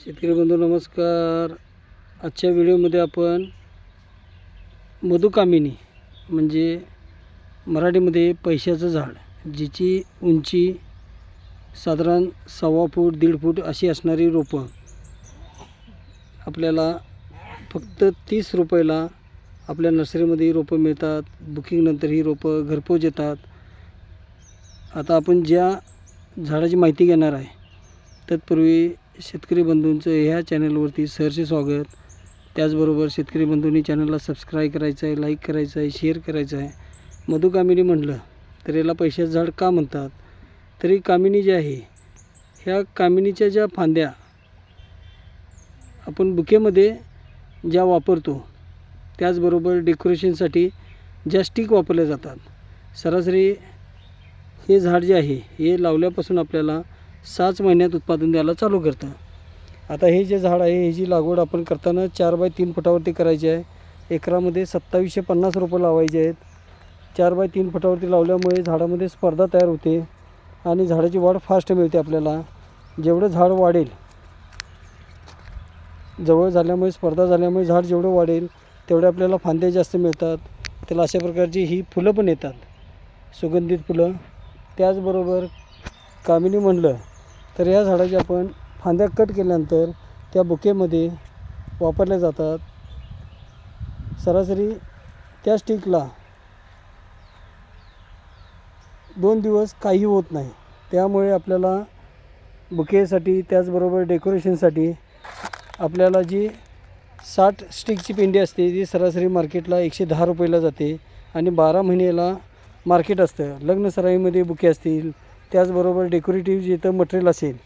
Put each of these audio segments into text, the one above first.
शेतकरी बंधू नमस्कार. आजच्या व्हिडिओमध्ये आपण मधुकामिनी म्हणजे मराठीमध्ये पैशाचं झाड जिची उंची साधारण सव्वा फूट दीड फूट अशी असणारी रोपं. आपल्याला फक्त तीस रुपयाला आपल्या नर्सरीमध्ये ही रोपं मिळतात. बुकिंगनंतर ही रोपं घरपोच येतात. आता आपण ज्या झाडाची माहिती घेणार आहे तत्पूर्वी शेतकरी बंधूंचं ह्या चॅनलवरती सहर्ष स्वागत. त्याचबरोबर शेतकरी बंधूंनी चॅनलला सबस्क्राईब करायचं आहे लाईक करायचं आहे शेअर करायचं आहे. मधुकामिनी म्हटलं तर याला पैशाचं झाड का म्हणतात? तरी कामिनी जी आहे ह्या कामिनीच्या ज्या फांद्या आपण बुकेमध्ये ज्या वापरतो त्याचबरोबर डेकोरेशनसाठी ज्या स्टिक वापरल्या जातात सरासरी हे झाड जे आहे हे लावल्यापासून आपल्याला सहाच महिन्यात उत्पादन द्यायला चालू करतं. आता हे जे झाड आहे ह्याची लागवड आपण करताना चार बाय तीन फुटावरती करायची आहे. एकरामध्ये सत्तावीसशे पन्नास रोपं लावायचे आहेत. चार बाय तीन फुटावरती लावल्यामुळे झाडामध्ये स्पर्धा तयार होते आणि झाडाची वाढ फास्ट मिळते आपल्याला. जेवढं झाड वाढेल जवळ झाल्यामुळे स्पर्धा झाल्यामुळे झाड जेवढं वाढेल तेवढे आपल्याला फांद्या जास्त मिळतात. त्याला अशा प्रकारची ही फुलं पण येतात. सुगंधित फुलं. त्याचबरोबर कामिनी म्हणलं तर या झाडाची आपण फांद्या कट केल्यानंतर त्या बुकेमध्ये वापरल्या जातात. सरासरी त्या स्टिकला दोन दिवस काही होत नाही. त्यामुळे आपल्याला बुकेसाठी त्याचबरोबर डेकोरेशनसाठी आपल्याला जी साठ स्टिकची पेंडी असते ती सरासरी मार्केटला एकशे दहा रुपयाला जाते आणि बारा महिन्याला मार्केट असतं. लग्न सराईमध्ये बुके असतील त्याचबरोबर डेकोरेटिव्ह जे इथं मटेरियल असेल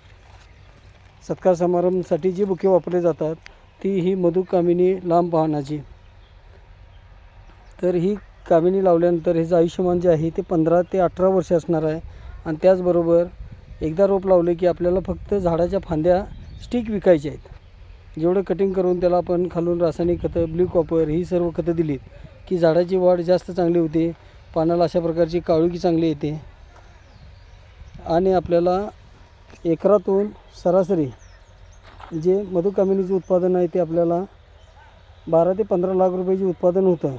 सत्कार समारंभासाठी जी बुके वापरले जातात ती ही मधु कामिनी लांब पाहण्याची. तर ही कामिनी लावल्यानंतर ह्याचं आयुष्यमान जे आहे ते पंधरा ते अठरा वर्ष असणार आहे. आणि त्याचबरोबर एकदा रोप लावले की आपल्याला फक्त झाडाच्या फांद्या स्टिक विकायच्या आहेत. जेवढं कटिंग करून त्याला आपण खालून रासायनिक खतं ब्ल्यू कॉपर ही सर्व खतं दिलीत की झाडाची वाढ जास्त चांगली होते पानाला अशा प्रकारची काळुकी चांगली येते. आणि आपल्याला एकरातून सरासरी जे मधुकामिनीचे उत्पादन आहे ते आपल्याला बारा ते पंधरा लाख रुपयाचे उत्पादन होतं.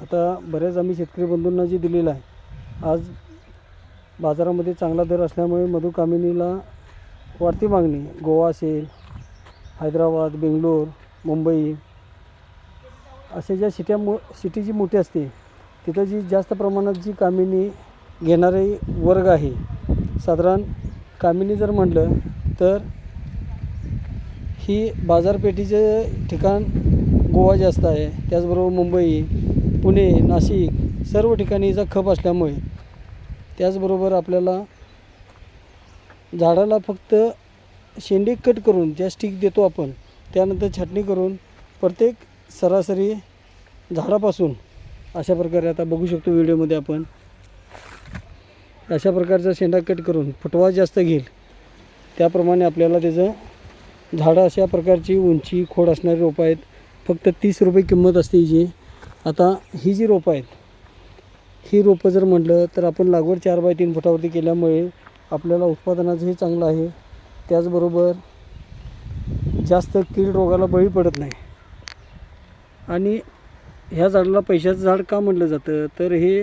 आता बऱ्याच आम्ही शेतकरी बंधूंना जे दिलेलं आहे आज बाजारामध्ये चांगला दर असल्यामुळे मधुकामिनीला वाढती मागणी. गोवा असेल हैदराबाद बेंगलोर मुंबई असे ज्या सिट्या मो सिटी जी मोठी असते तिथं जी जास्त प्रमाणात जी कामिनी घेणारे वर्ग आहे साधारण कामिनी जर म्हटलं तर ही बाजारपेठेचे ठिकाण गोवा जास्त आहे. त्याचबरोबर मुंबई पुणे नाशिक सर्व ठिकाणी हिचा खप असल्यामुळे त्याचबरोबर आपल्याला झाडाला फक्त शेंडे कट करून ज्या स्टिक देतो आपण त्यानंतर छाटणी करून प्रत्येक सरासरी झाडापासून अशा प्रकारे आता बघू शकतो व्हिडिओमध्ये आपण. अशा प्रकारचा शेंडा कट करून फुटवा जास्त घेईल. त्याप्रमाणे आपल्याला त्याचं झाडं अशा प्रकारची उंची खोड असणारी रोपं आहेत. फक्त तीस रुपये किंमत असते जी. आता ही जी रोपं आहेत ही रोपं जर म्हटलं तर आपण लागवड चार बाय तीन फुटावरती केल्यामुळे आपल्याला उत्पादनाचंही चांगलं आहे. त्याचबरोबर जास्त कीड रोगाला बळी पडत नाही. आणि ह्या झाडाला पैशाचं झाड का म्हटलं जातं? तर हे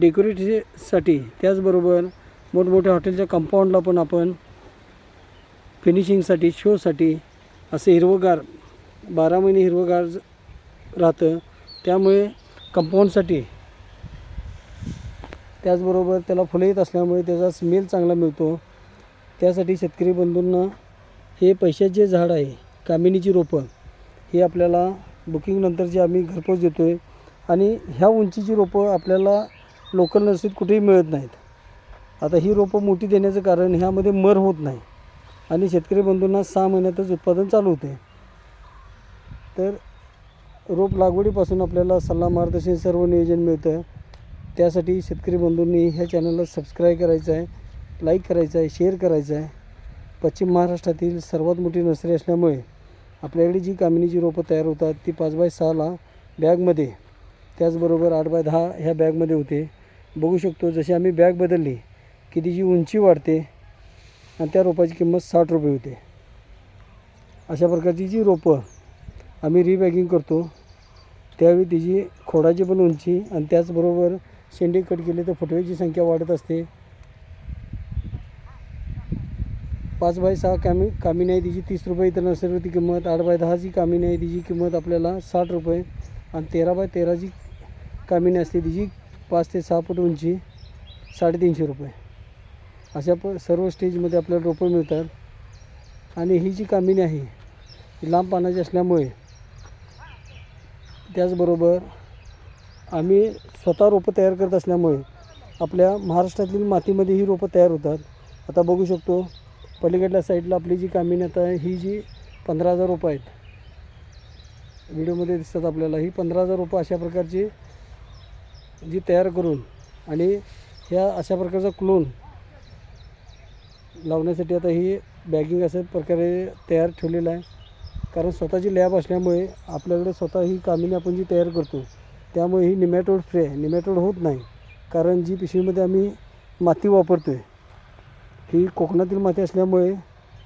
डेकोरेटसाठी त्याचबरोबर मोठमोठ्या हॉटेलच्या कंपाऊंडला पण आपण फिनिशिंगसाठी शोसाठी असे हिरवंगार बारा महिने हिरवंगार राहतं. त्यामुळे कंपाऊंडसाठी त्याचबरोबर त्याला फुलं येत असल्यामुळे त्याचा स्मेल चांगला मिळतो. त्यासाठी शेतकरी बंधूंना हे पैशाचे झाड आहे कामिनीची रोपं हे आपल्याला बुकिंगनंतर जे आम्ही घरपोच देतो आहे आणि ह्या उंचीची रोपं आपल्याला लोकल नर्सरीत कुठेही मिळत नाहीत. आता ही रोपं मोठी देण्याचं कारण ह्यामध्ये मर होत नाही. आणि शेतकरी बंधूंना सहा महिन्यातच उत्पादन चालू होते. तर रोप लागवडीपासून आपल्याला सल्ला मार्गदर्शन सर्व नियोजन मिळतं. त्यासाठी शेतकरी बंधूंनी ह्या चॅनलला सबस्क्राईब करायचं आहे लाईक करायचं आहे शेअर करायचं आहे. पश्चिम महाराष्ट्रातील सर्वात मोठी नर्सरी असल्यामुळे आपल्याकडे जी कामिनीची रोपं तयार होतात ती पाच बाय सहाला बॅगमध्ये त्याचबरोबर आठ बाय दहा ह्या बॅगमध्ये होते. बघू शकतो जशी आम्ही बॅग बदलली की तिची उंची वाढते आणि त्या रोपाची किंमत साठ रुपये होते. अशा प्रकारची जी रोपं आम्ही रिबॅगिंग करतो त्यावेळी तिची खोडाची पण उंची आणि त्याचबरोबर शेंडे कट केले तर फुटव्याची संख्या वाढत असते. पाच बाय सहा कामी कामी नाही तिची तीस रुपये इतर नर्सरीवरती किंमत आठ बाय दहाची कामी नाही तिची किंमत आपल्याला साठ रुपये आणि तेरा बाय तेराची कामी असते तिची पाच ते सहा फूट उंची साडेतीनशे रुपये. अशा प सर्व स्टेजमध्ये आपल्याला रोपं मिळतात. आणि ही जी कामिनी आहे ही लांब पानाची असल्यामुळे त्याचबरोबर आम्ही स्वतः रोपं तयार करत असल्यामुळे आपल्या महाराष्ट्रातील मातीमध्ये ही रोपं तयार होतात. आता बघू शकतो पलीकडल्या साईडला आपली जी कामिनी आता ही जी पंधरा हजार रोपं आहेत. व्हिडिओमध्ये दिसतात आपल्याला ही पंधरा हजार रोपं अशा प्रकारची जी तयार करून आणि ह्या अशा प्रकारचा क्लोन लावण्यासाठी आता ही बॅगिंग अशा प्रकारे तयार ठेवलेलं आहे. कारण स्वतःची लॅब असल्यामुळे आपल्याकडे स्वतः ही कामिनी आपण जी तयार करतो त्यामुळे ही निमॅटोड फ्री आहे. निमॅटोड होत नाही. कारण जी पिशवीमध्ये आम्ही माती वापरतो आहे ही कोकणातील माती असल्यामुळे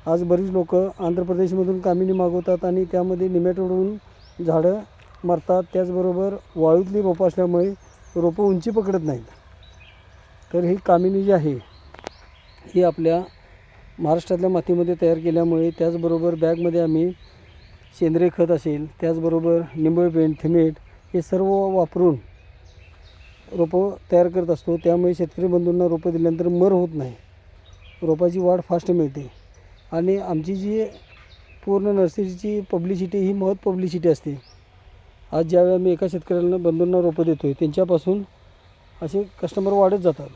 आज बरीच लोक आंध्र प्रदेशमधून कामिनी मागवतात आणि त्यामध्ये निमॅटोड होऊन झाडं मरतात. त्याचबरोबर वाळूतली रोपं असल्यामुळे रोपं उंची पकडत नाहीत. तर ही कामिनी जी आहे ही आपल्या महाराष्ट्रातल्या मातीमध्ये तयार केल्यामुळे त्याचबरोबर बॅगमध्ये आम्ही सेंद्रिय खत असेल त्याचबरोबर निंबळ पेंट थिमेट हे सर्व वापरून रोपं तयार करत असतो. त्यामुळे शेतकरी बंधूंना रोपं दिल्यानंतर मर होत नाही. रोपाची वाढ फास्ट मिळते. आणि आमची जी पूर्ण नर्सरीची पब्लिसिटी ही महत् पब्लिसिटी असते. आज ज्यावेळी आम्ही एका शेतकऱ्याला बंधूंना रोपं देतो आहे त्यांच्यापासून असे कस्टमर वाढत जातात.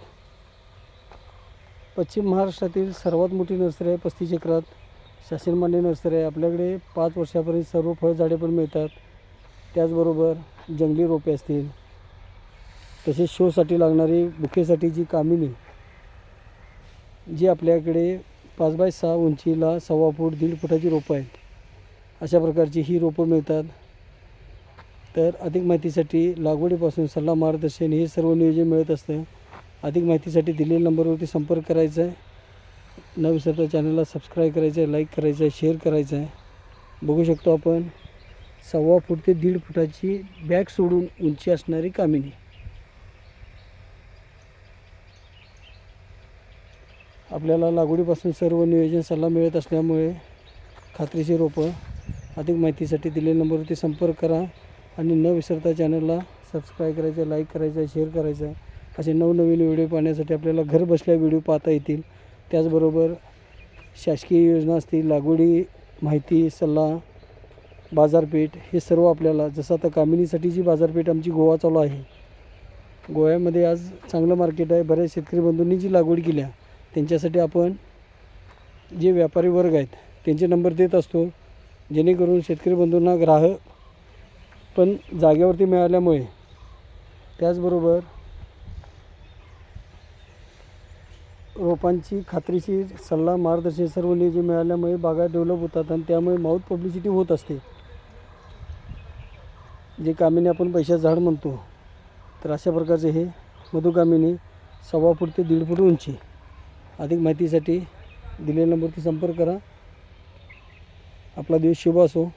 पश्चिम महाराष्ट्रातील सर्वात मोठी नर्सरी आहे पस्तीस एकरात. शासनमान्य नर्सरी आहे. आपल्याकडे पाच वर्षापर्यंत सर्व फळझाडे पण मिळतात. त्याचबरोबर जंगली रोपे असतील. तसेच शोसाठी लागणारी बुकेसाठी जी कामिनी जी आपल्याकडे पाच बाय सहा उंचीला सव्वा फूट दीड फुटाची रोपं आहेत. अशा प्रकारची ही रोपं मिळतात. तर अधिक माहितीसाठी लागवडीपासून सल्ला मार्गदर्शन हे सर्व नियोजन मिळत असतं. अधिक माहितीसाठी दिलेल्या नंबरवरती संपर्क करायचा आहे. न विसरता चॅनलला सबस्क्राईब करायचं आहे लाईक करायचं आहे शेअर करायचं आहे. बघू शकतो आपण सव्वा फूट ते दीड फुटाची बॅग सोडून उंची असणारी कामिनी. आपल्याला लागवडीपासून सर्व नियोजन सल्ला मिळत असल्यामुळे खात्रीची रोपं अधिक माहितीसाठी दिलेल्या नंबरवरती संपर्क करा. आणि न विसरता चॅनलला सबस्क्राईब करायचं आहे लाईक करायचं आहे शेअर करायचं. आहे असे नवनवीन व्हिडिओ पाहण्यासाठी आपल्याला घर बसल्या व्हिडिओ पाहता येतील. त्याचबरोबर शासकीय योजना असतील लागवडी माहिती सल्ला बाजारपेठ हे सर्व आपल्याला जसं आता कामिनीसाठी जी बाजारपेठ आमची गोवा चालू आहे. गोव्यामध्ये आज चांगलं मार्केट आहे. बऱ्याच शेतकरी बंधूंनी जी लागवड केल्या त्यांच्यासाठी आपण जे व्यापारी वर्ग आहेत त्यांचे नंबर देत असतो. जेणेकरून शेतकरी बंधूंना ग्राहक पण जागेवरती मिळाल्यामुळे. त्याचबरोबर रोपांची खात्रीशीर सल्ला मार्गदर्शन सर्व नियोजन मिळाल्यामुळे बागा डेव्हलप होतात आणि त्यामुळे माऊथ पब्लिसिटी होत असते. जे कामिनी आपण पैशा झाड म्हणतो तर अशा प्रकारचे हे मधुकामिनी सव्वा फूट ते दीड फूट उंची. अधिक माहितीसाठी दिलेल्या नंबरवरती संपर्क करा. आपला दिवस शुभ असो.